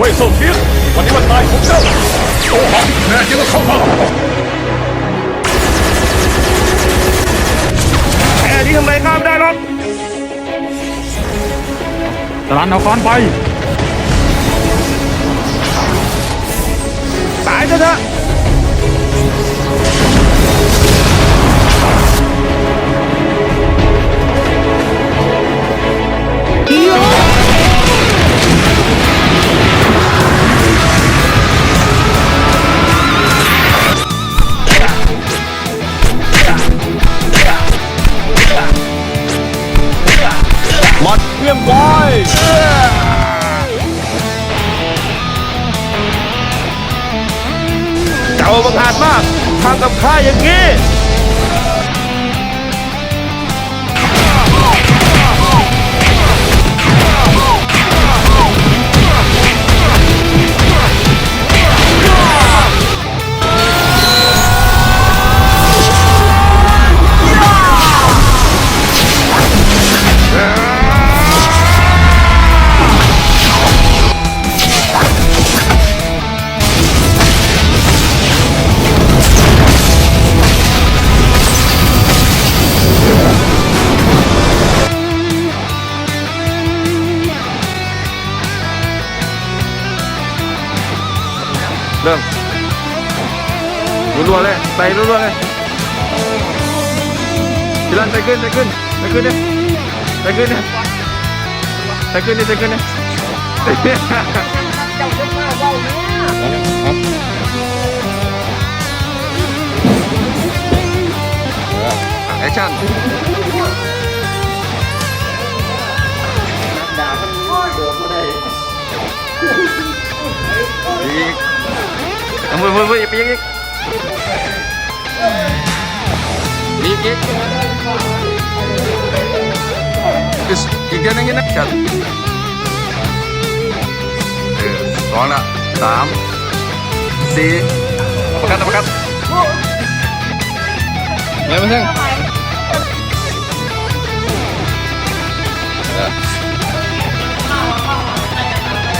ว่ยโซเทียนวันนี้วันตายของเจ้าโตหังแน่จริงก็เข้ามาแค่นี้ทำไมข้ามได้หรอกตะลันเอาค้อนไป ตายซะเถอะ เจ้าบังอาจมากทำกับข้าอย่างนี้ เริ่มรัวๆเลยใส่รัวๆเลยทีละใส่ขึ้นใส่ขึ้นใส่ขึ้นเนี่ยใส่ขึ้นเนี่ยใส่ขึ้นเนี่ยใส่ขึ้นเนี่ยแอคชั่น เอามือมือมืออีกอีกอีกอีกอีกอีกอีกเดือนนึงนะจัดเออสองละสามสี่ประกันประกันเร็วมาซึ่ง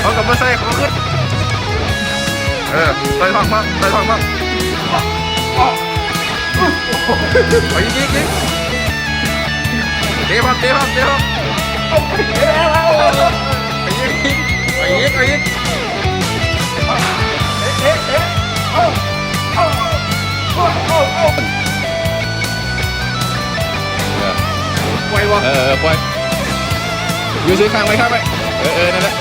เขากลับมาใส่เขาขึ้น เออใส่ทองมากใส่ทองมากไปยิงยิงยิงเตะพับเตะพับเตะพับไปยิงยิงไปยิงไปยิงปล่อยวะเออปล่อยอยู่ซื้อข้างไว้ข้างไว้เออเออนั่นแหละ